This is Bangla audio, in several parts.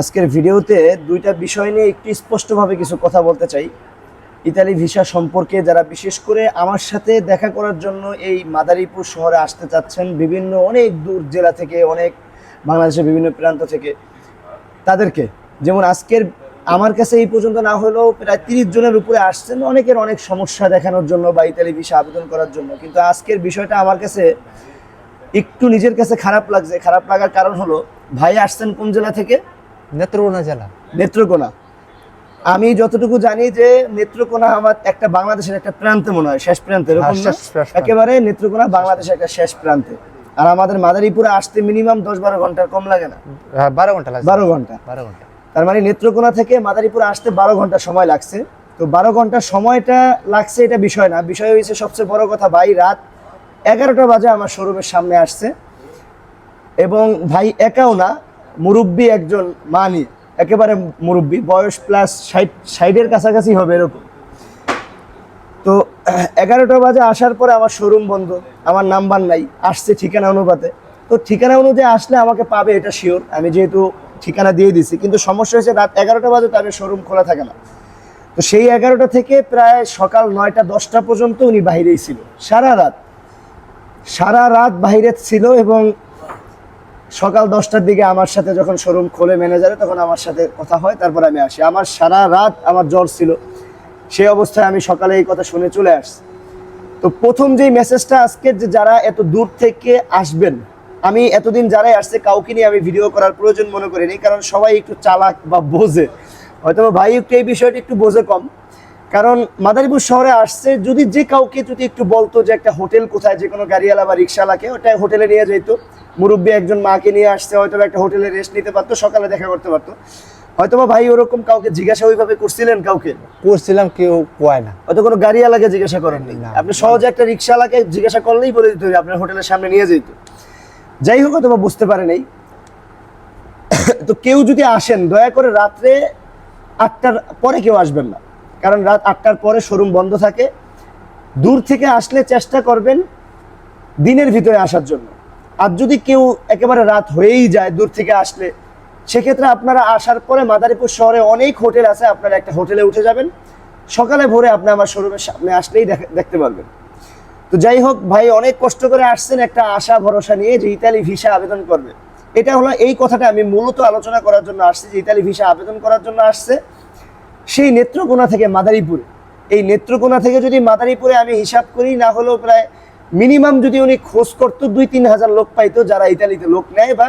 আজকের ভিডিওতে দুইটা বিষয় নিয়ে একটু স্পষ্টভাবে কিছু কথা বলতে চাই। ইতালি ভিসা সম্পর্কে যারা বিশেষ করে আমার সাথে দেখা করার জন্য এই মাদারীপুর শহরে আসতে চাচ্ছেন, বিভিন্ন অনেক দূর জেলা থেকে, অনেক বাংলাদেশের বিভিন্ন প্রান্ত থেকে, তাদেরকে যেমন আজকের আমার কাছে এই পর্যন্ত না হলেও প্রায় তিরিশ জনের উপরে আসছেন, অনেকের অনেক সমস্যা দেখানোর জন্য বা ইতালি ভিসা আবেদন করার জন্য। কিন্তু আজকের বিষয়টা আমার কাছে একটু নিজের কাছে খারাপ লাগছে। খারাপ লাগার কারণ হলো, ভাই আসছেন কোন জেলা থেকে? নেত্রকোনা জেলা। নেত্রকোনা। আমি যতটুকু জানি যে নেত্রকোনা আমার একটা বাংলাদেশের একটা প্রান্তে মনে হয় শেষ প্রান্তে এরকম হ্যাঁ। একেবারে নেত্রকোনা বাংলাদেশের একটা শেষ প্রান্তে। আর আমাদের মাদারীপুরে আসতে মিনিমাম দশ বারো ঘণ্টার কম লাগে না। হ্যাঁ, বারো ঘণ্টা বারো ঘণ্টা। বারো ঘণ্টা। তার মানে নেত্রকোনা থেকে মাদারীপুরে আসতে বারো ঘণ্টা সময় লাগছে। তো বারো ঘণ্টা সময়টা লাগছে এটা বিষয় না। বিষয় হয়েছে সবচেয়ে বড় কথা ভাই রাত এগারোটা বাজে আমার শোরুমের সামনে আসছে। এবং ভাই একাও না মুরব্বী একজন মানি, একেবারে মুরব্বী, বয়স প্লাস ষাট, ষাটের কাছাকাছি হবে এরকম। তো এগারোটা বাজে আসার পরে আমার শোরুম বন্ধ, আমার নাম্বার নাই, আসছে ঠিকানা অনুপাতে। তো ঠিকানা অনুযায়ী আসলে আমাকে পাবে এটা শিওর আমি যেহেতু ঠিকানা দিয়ে দিছি, কিন্তু সমস্যা হয়েছে রাত এগারোটা বাজে তাদের শোরুম খোলা থাকে না। তো সেই এগারোটা থেকে প্রায় সকাল নয়টা, দশটা পর্যন্ত উনি বাইরেই ছিল, সারা রাত। সারা রাত বাইরে ছিল এবং সকাল দশটার দিকে আমার সাথে যখন শোরুম খোলে ম্যানেজারে তখন আমার সাথে কথা হয়, তারপর আমি আসি। আমার সারা রাত আমার জ্বর ছিল। সেই অবস্থায় আমি সকালে এই কথা শুনে চলে আসছি। তো প্রথম যেই মেসেজটা আজকে যে যারা এত দূর থেকে আসবেন, আমি এতদিন যারাই আসছে, কাউকে নিয়ে আমি ভিডিও করার প্রয়োজন মনে করিনি, কারণ সবাই একটু চালাক বা বোঝে। হয়তো ভাই একটু এই বিষয়টা একটু বোঝে কম। কারণ মাদারীপুর শহরে আসছে যদি যে কাউকে যদি একটু বলতো যে একটা হোটেল কোথায় যে কোনো গাড়িওয়ালা বা রিক্সাওয়ালাকে ওটা হোটেলে নিয়ে যেত মুরব্বী একজন মাকে নিয়ে আসছে হয়তো একটা হোটেলে রেস্ট নিতে পারতো সকালে দেখা করতে পারতো। হয়তো ভাই ওরকম কাউকে জিজ্ঞাসা ওইভাবে করছিলেন কাউকে? করছিলাম কেউ কয় না। হয়তো কোনো গাড়িওয়ালাকে জিজ্ঞাসা করেননি। না। আপনি সহজে একটা রিক্সাওয়ালাকে জিজ্ঞাসা করলেই বলে দিত আপনার হোটেলের সামনে নিয়ে যেত যাই হোক অথবা বুঝতে পারেন এই তো কেউ যদি আসেন দয়া করে রাত্রে আটটার পরে কেউ আসবেন না। কারণ রাত আটটার পরে শোরুম বন্ধ থাকে। দূর থেকে আসলে চেষ্টা করবেন দিনের ভিতরে আসার জন্য। আর যদি কেউ একেবারে রাত হয়েই যায় দূর থেকে আসলে, সেক্ষেত্রে আপনারা আসার পরে মাদারীপুর শহরে অনেক হোটেল আছে, আপনারা একটা হোটেলে উঠে যাবেন। সকালে ভোরে আপনি আমার শোরুমের সামনে আসলেই দেখ- দেখতে পারবেন। তো যাই হোক, ভাই, অনেক কষ্ট করে আসছেন, একটা আশা, ভরসা নিয়ে যে ইতালি ভিসা আবেদন করবে। এটা হলো এই কথাটা আমি মূলত আলোচনা করার জন্য আসছি, যে ইতালি ভিসা আবেদন করার জন্য আসছে। সেই নেত্রকোনা থেকে মাদারীপুরে। এই নেত্রকোনা থেকে যদি মাদারীপুরে আমি হিসাব করি, না হলেও প্রায় মিনিমাম যদি উনি খোঁজ করতো, দুই তিন হাজার লোক পাইতো যারা ইতালিতে লোক নেয় বা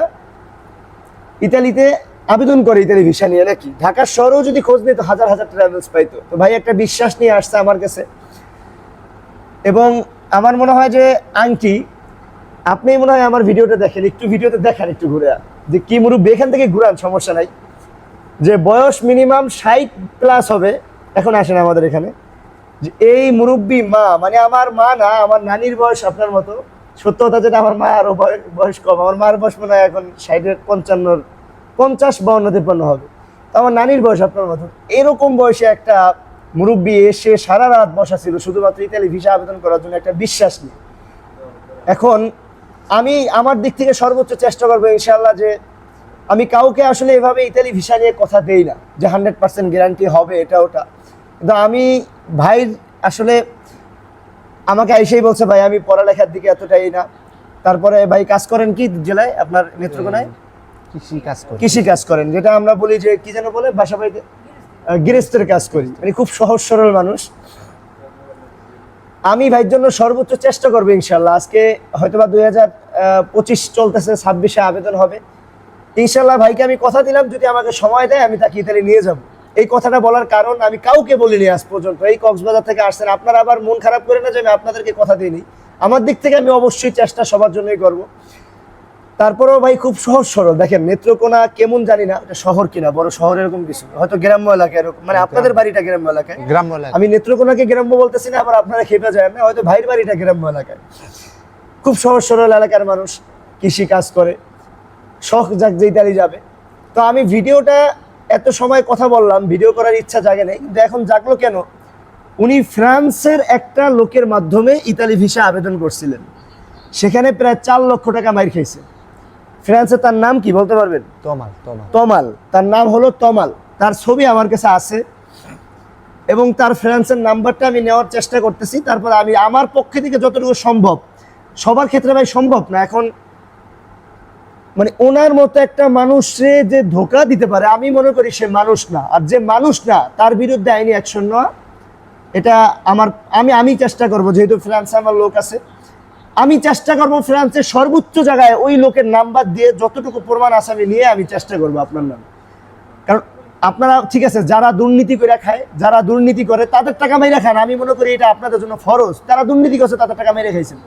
ইতালিতে আবেদন করে ইতালি ভিসা নিয়ে, নাকি? ঢাকার শহরেও যদি খোঁজ নিত, হাজার হাজার ট্রাভেলস পাইতো। তো ভাই, একটা বিশ্বাস নিয়ে আসছে আমার কাছে। এবং আমার মনে হয় যে, আংটি, আপনি মনে হয় আমার ভিডিওটা দেখেন, একটু ভিডিওতে দেখান, একটু ঘুরে। যে কি মুরব্বী, এখান থেকে ঘুরান, সমস্যা নাই। যে বয়স মিনিমাম ষাট প্লাস হবে, এখন আসেন আমাদের এখানে। যে এই মুরব্বী মা মানে আমার মা না, আমার নানির বয়স আপনার মতো। সত্য কথা যেটা আমার মা আরও বয়- বয়স কম। আমার মার বয়স মনে হয় এখন ষাটের পঞ্চান্নর, পঞ্চাশ বাউন্ন তিপ্পান্ন হবে। তো আমার নানির বয়স আপনার মতো। এরকম বয়সে একটা মুরব্বী এসে সারা রাত বসা ছিল, শুধুমাত্র ইতালি ভিসা আবেদন করার জন্য একটা বিশ্বাস নিয়ে। এখন আমি আমার দিক থেকে সর্বোচ্চ চেষ্টা করব ইনশাল্লাহ যে আমি কাউকে আসলে এভাবে ইতালি ভিসা নিয়ে কথা দেই না যে হান্ড্রেড পার্সেন্ট গ্যারান্টি হবে এটা ওটা। কিন্তু আমি ভাই আসলে আমাকে এসেই বলছে ভাই আমি পড়ালেখার দিকে এতটাই না। তারপরে ভাই কাজ করেন কি জেলায় আপনার নেত্রকোনায়? কৃষি কাজ করি। কৃষি কাজ করেন যেটা আমরা বলি যে কি যেন বলে বাসা বাড়িতে গৃহস্থের কাজ করি। মানে খুব সহজ সরল মানুষ। আমি ভাইয়ের জন্য সর্বোচ্চ চেষ্টা করব ইনশাল্লাহ আজকে হয়তোবা দুই হাজার পঁচিশ চলতেছে ছাব্বিশে আবেদন হবে। ইনশাল্লাহ ভাইকে আমি কথা দিলাম যদি আমাকে সময় দেয় আমি তাকে ইতালি নিয়ে যাব। এই কথাটা বলার কারণ আমি কাউকে বলিনি আজ পর্যন্ত। এই কক্সবাজার থেকে আসছেন আপনারা আবার মন খারাপ করে না যে আমি আপনাদেরকে কথা দিইনি? আমার দিক থেকে আমি অবশ্যই চেষ্টা সবার জন্যই করব। তারপরেও ভাই খুব সহজ সরল। দেখেন নেত্রকোনা কেমন জানি না এটা শহর কিনা বড় শহর এরকম কিছু। হয়তো গ্রাম্য এলাকা এরকম মানে আপনাদের বাড়িটা গ্রাম্য এলাকায়। গ্রাম্য এলাকা। আমি নেত্রকোনাকে গ্রাম্য বলতেছি না আবার আপনারা খেপে যায় না হয়তো ভাইয়ের বাড়িটা গ্রাম্য এলাকায়। খুব সহজ সরল এলাকার মানুষ কৃষি কাজ করে। শখ যাক যে ইতালি যাবে। তো আমি ভিডিওটা এত সময় কথা বললাম ভিডিও করার ইচ্ছা জাগে নেই কিন্তু এখন জাগলো কেন? উনি ফ্রান্সের একটা লোকের মাধ্যমে ইতালি ভিসা আবেদন করছিলেন। সেখানে প্রায় চার লক্ষ টাকা মাইর খেয়েছে ফ্রান্সে তার নাম কি বলতে পারবেন? তমাল তমাল। তমাল। তার নাম হলো তমাল। তার ছবি আমার কাছে আছে। এবং তার ফ্রান্সের নাম্বারটা আমি নেওয়ার চেষ্টা করতেছি। তারপরে আমি আমার পক্ষে থেকে যতটুকু সম্ভব সবার ক্ষেত্রে ভাই সম্ভব না? এখন মানে ওনার মতো একটা মানুষে যে ধোকা দিতে পারে, আমি মনে করি সে মানুষ না। আর যে মানুষ না, তার বিরুদ্ধে আইনি অ্যাকশন নেওয়া, এটা আমার, আমি আমি চেষ্টা করব, যেহেতু ফ্রান্সে আমার লোক আছে। আমি চেষ্টা করব ফ্রান্সের সর্বোচ্চ জায়গায় ওই লোকের নাম্বার দিয়ে যতটুকু প্রমাণ আছে আমি নিয়ে আমি চেষ্টা করব আপনার নাম। কারণ আপনারা, ঠিক আছে, যারা দুর্নীতি করে খায়, যারা দুর্নীতি করে, তাদের টাকা মেরে খান। আমি মনে করি এটা আপনাদের জন্য ফরজ। তারা দুর্নীতি করছে, তাদের টাকা মেরে খাইছেন।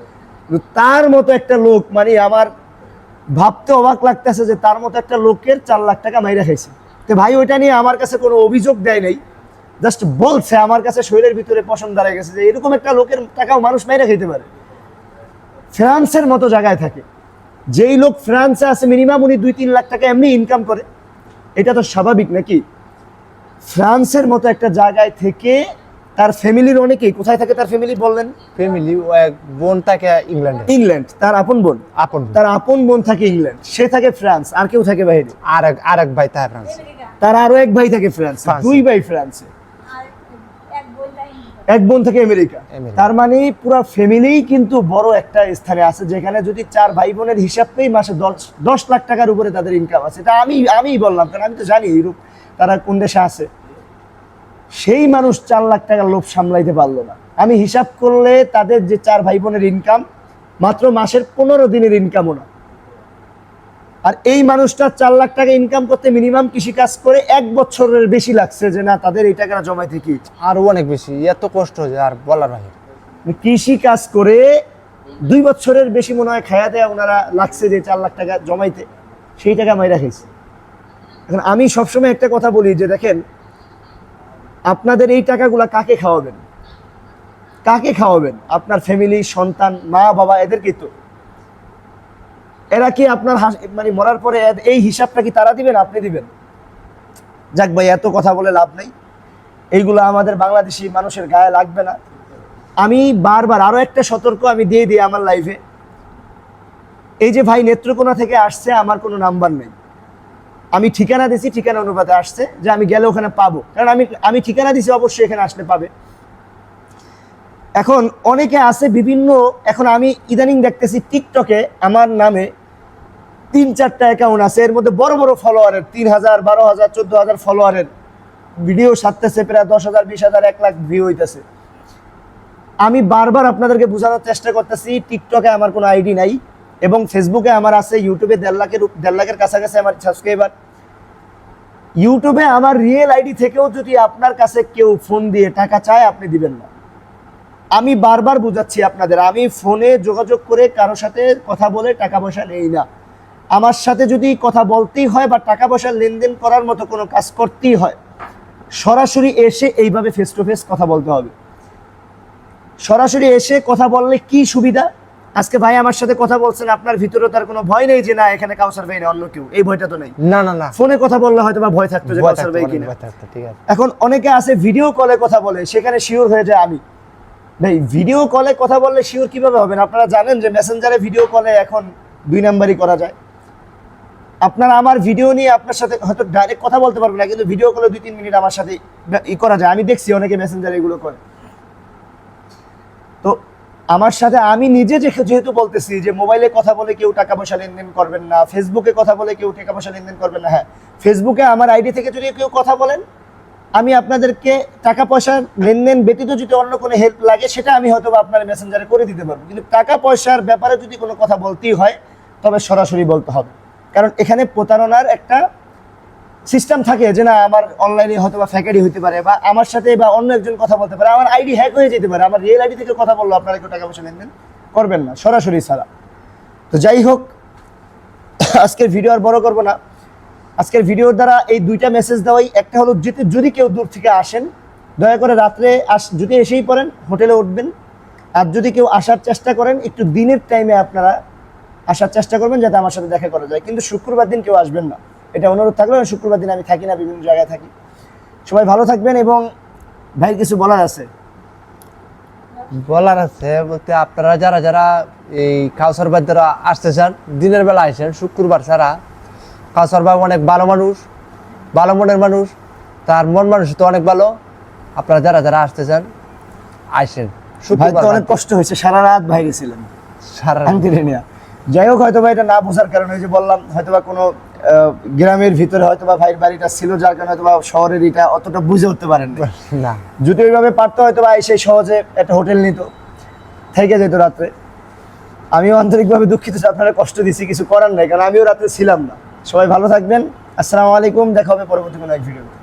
তার মতো একটা লোক মানে আমার ভাবতে অবাক লাগতেছে যে তার মতো একটা লোকের চার লাখ টাকা মাইরা খাইছে। তো ভাই, ওইটা নিয়ে আমার কাছে কোনো অভিযোগ দেয় নাই। জাস্ট বলছে, আমার কাছে শরীরের ভিতরে পছন্দ দাঁড়ায় গেছে যে এরকম একটা লোকের টাকাও মানুষ মাইরা খাইতে পারে। ফ্রান্সের মতো জায়গায় থাকে। যেই লোক ফ্রান্সে আছে মিনিমাম উনি দুই, তিন লাখ টাকা এমনি ইনকাম করে। এটা তো স্বাভাবিক নাকি? ফ্রান্সের মতো একটা জায়গায় থেকে তার ফ্যামিলির অনেকেই কোথায় থাকে তার ফ্যামিলি বললেন? ফ্যামিলি এক বোন থাকে ইংল্যান্ডে। ইংল্যান্ড তার আপন বোন। আপন তার আপন বোন থাকে ইংল্যান্ড সে থাকে ফ্রান্স আর কেউ থাকে বাইরে। আর এক আর এক ভাই তাই ফ্রান্স। তার আরও এক ভাই থাকে ফ্রান্স দুই ভাই ফ্রান্সে। এক বোন থেকে আমেরিকা। তার মানে পুরো ফ্যামিলি কিন্তু বড় একটা স্থানে আছে যেখানে যদি চার ভাই বোনের হিসাব পেয়ে মাসে দশ দশ লাখ টাকার উপরে তাদের ইনকাম আছে। এটা আমি আমিই বললাম কারণ আমি তো জানি ইউরোপ তারা কোন দেশে আছে। সেই মানুষ চার লাখ টাকার লোভ সামলাইতে পারল না। আমি হিসাব করলে তাদের যে চার ভাই বোনের ইনকাম মাত্র মাসের পনেরো দিনের ইনকামও না। আর এই মানুষটা চার লাখ টাকা ইনকাম করতে মিনিমাম কৃষি কাজ করে এক বছরের বেশি লাগছে যে না তাদের এই টাকাটা জমাই থেকে আরও অনেক বেশি এত কষ্ট হয়েছে আর বলার ভাই কৃষি কাজ করে দুই বছরের বেশি মনে হয় খায়াতে ওনারা লাগছে যে চার লাখ টাকা জমাইতে। সেই টাকা মাইরা খাইছে। এখন আমি সবসময় একটা কথা বলি যে দেখেন আপনাদের এই টাকাগুলা কাকে খাওয়াবেন? কাকে খাওয়াবেন? আপনার ফ্যামিলি সন্তান, মা, বাবা এদেরকে তো। এরা কি আপনার মানে মরার পরে এই হিসাবটা কি তারা দিবেন, আপনি দিবেন? যাক ভাই, এত কথা বলে লাভ নেই। এইগুলো আমাদের বাংলাদেশি মানুষের গায়ে লাগবে না। আমি বারবার আরও একটা সতর্ক আমি দিয়ে দিই আমার লাইফে এই যে ভাই, নেত্রকোনা থেকে আসছে, আমার কোনো নাম্বার নেই। আমি ঠিকানা দিছি, ঠিকানা অনুপাতে আসছে যে আমি গেলে ওখানে পাবো। কারণ আমি আমি ঠিকানা দিছি, অবশ্যই এখানে আসলে পাবে। এখন অনেকে আছে বিভিন্ন, এখন আমি ইদানিং দেখতেছি টিকটকে আমার নামে তিন, চারটা অ্যাকাউন্ট আছে। এর মধ্যে বড় বড় ফলোয়ারের তিন হাজার, বারো হাজার, চোদ্দ হাজার ফলোয়ারের ভিডিও সারতেছে, প্রায় দশ হাজার, বিশ হাজার, এক লাখ ভিউ হইতেছে। আমি বারবার আপনাদেরকে বোঝানোর চেষ্টা করতেছি, টিকটকে আমার কোনো আইডি নাই। এবং ফেসবুকে আমার আছে, ইউটিউবে দেড় লাখের দেড় লাখের কাছাকাছি আমার সাবস্ক্রাইবার ইউটিউবে আমার রিয়েল আইডি থেকেও যদি আপনার কাছে কেউ ফোন দিয়ে টাকা চায়, আপনি দিবেন না। আমি বারবার বুঝাচ্ছি আপনাদের, আমি ফোনে যোগাযোগ করে কারোর সাথে কথা বলে টাকা পয়সা নেই না। আমার সাথে যদি কথা বলতেই হয় বা টাকা পয়সা লেনদেন করার মতো কোনো কাজ করতেই হয়, সরাসরি এসে এইভাবে ফেস টু ফেস কথা বলতে হবে। সরাসরি এসে কথা বললে কি সুবিধা? আজকে ভাই আমার সাথে কথা বলছেন আপনার ভিতরে তার কোনো ভয় নেই যে না এখানে কাউসার ভাই না অন্য কেউ? এই ভয়টা তো নেই। না না না। ফোনে কথা বললে হয়তো বা ভয় থাকতো যে কাউসার ভাই কিনা। এখন অনেকে আছে ভিডিও কলে কথা বলে সেখানে শিওর হয়ে যায় আমি। ভাই ভিডিও কলে কথা বললে শিওর কীভাবে হবেন? আপনারা জানেন যে মেসেঞ্জারে ভিডিও কলে এখন দুই নাম্বারই করা যায়। আপনার আমার ভিডিও নিয়ে আপনার সাথে হয়তো ডাইরেক্ট কথা বলতে পারবেন না কিন্তু ভিডিও কলে দুই তিন মিনিট আমার সাথে ই করা যায়। আমি দেখছি অনেকে মেসেঞ্জারে এগুলো করে। তো আমার সাথে আমি নিজে যেহেতু বলতেছি যে মোবাইলে কথা বলে কেউ টাকা পয়সা লেনদেন করবেন না ফেসবুকে কথা বলে কেউ টাকা পয়সা লেনদেন করবেন না হ্যাঁ। ফেসবুকে আমার আইডি থেকে যদি কেউ কথা বলেন, আমি আপনাদেরকে টাকা পয়সার লেনদেন ব্যতীত যদি অন্য কোনো হেল্প লাগে, সেটা আমি হয়তো আপনার মেসেঞ্জারে করে দিতে পারব। কিন্তু টাকা পয়সার ব্যাপারে যদি কোনো কথা বলতেই হয়, তবে সরাসরি বলতে হবে। কারণ এখানে প্রতারণার একটা সিস্টেম থাকে যে না, আমার অনলাইনে হয়তো বা ফ্যাকারি হতে পারে বা আমার সাথে বা অন্য একজন কথা বলতে পারে, আমার আইডি হ্যাক হয়ে যেতে পারে, আমার রিয়েল আইডি থেকে কথা বলল, আপনারা কেউ টাকা পয়সা লেনদেন করবেন না, সরাসরি ছাড়া। তো যাই হোক, আজকের ভিডিও আর বড় করব না। আজকের ভিডিওর দ্বারা এই দুইটা মেসেজ দেওয়াই, একটা হলো যদি যদি কেউ দূর থেকে আসেন, দয়া করে রাত্রে আস, যদি এসেই পড়েন, হোটেলে উঠবেন। আর যদি কেউ আসার চেষ্টা করেন, একটু দিনের টাইমে আপনারা আসার চেষ্টা করবেন, যাতে আমার সাথে দেখা করা যায়। কিন্তু শুক্রবার দিন কেউ আসবেন না। এটা অনুরোধ থাকল শুক্রবার দিন আমি থাকি না বিভিন্ন জায়গায় থাকি। সবাই ভালো থাকবেন এবং ভাই কিছু বলার আছে? বলার আছে বলতে আপনারা যারা যারা এই কাউসার ভাই দ্বারা আসতে চান দিনের বেলা আসেন শুক্রবার ছাড়া। কাউসার ভাই অনেক ভালো মানুষ ভালো মনের মানুষ তার মন মানুষ তো অনেক ভালো। আপনারা যারা যারা আসতে চান আসেন। ভাই তো অনেক কষ্ট হয়েছে সারা রাত বাইরে ছিলেন সারা নিয়ে যাই হোক হয়তো বা এটা না বোঝার কারণে ওই যে বললাম হয়তো বা কোনো গ্রামের ভিতরে হয়তো বা ভাইয়ের বাড়িটা ছিল যার কারণে হয়তো বা শহরের এটা অতটা বুঝে উঠতে পারেন না। যদি ওইভাবে পারতো হয়তো বা এসে সহজে একটা হোটেল নিত থেকে যেত রাত্রে। আমিও আন্তরিকভাবে দুঃখিত যে আপনারা কষ্ট দিছি কিছু করার নাই কারণ আমিও রাত্রে ছিলাম না। সবাই ভালো থাকবেন আসসালামু আলাইকুম দেখা হবে পরবর্তী কোনো এক ভিডিও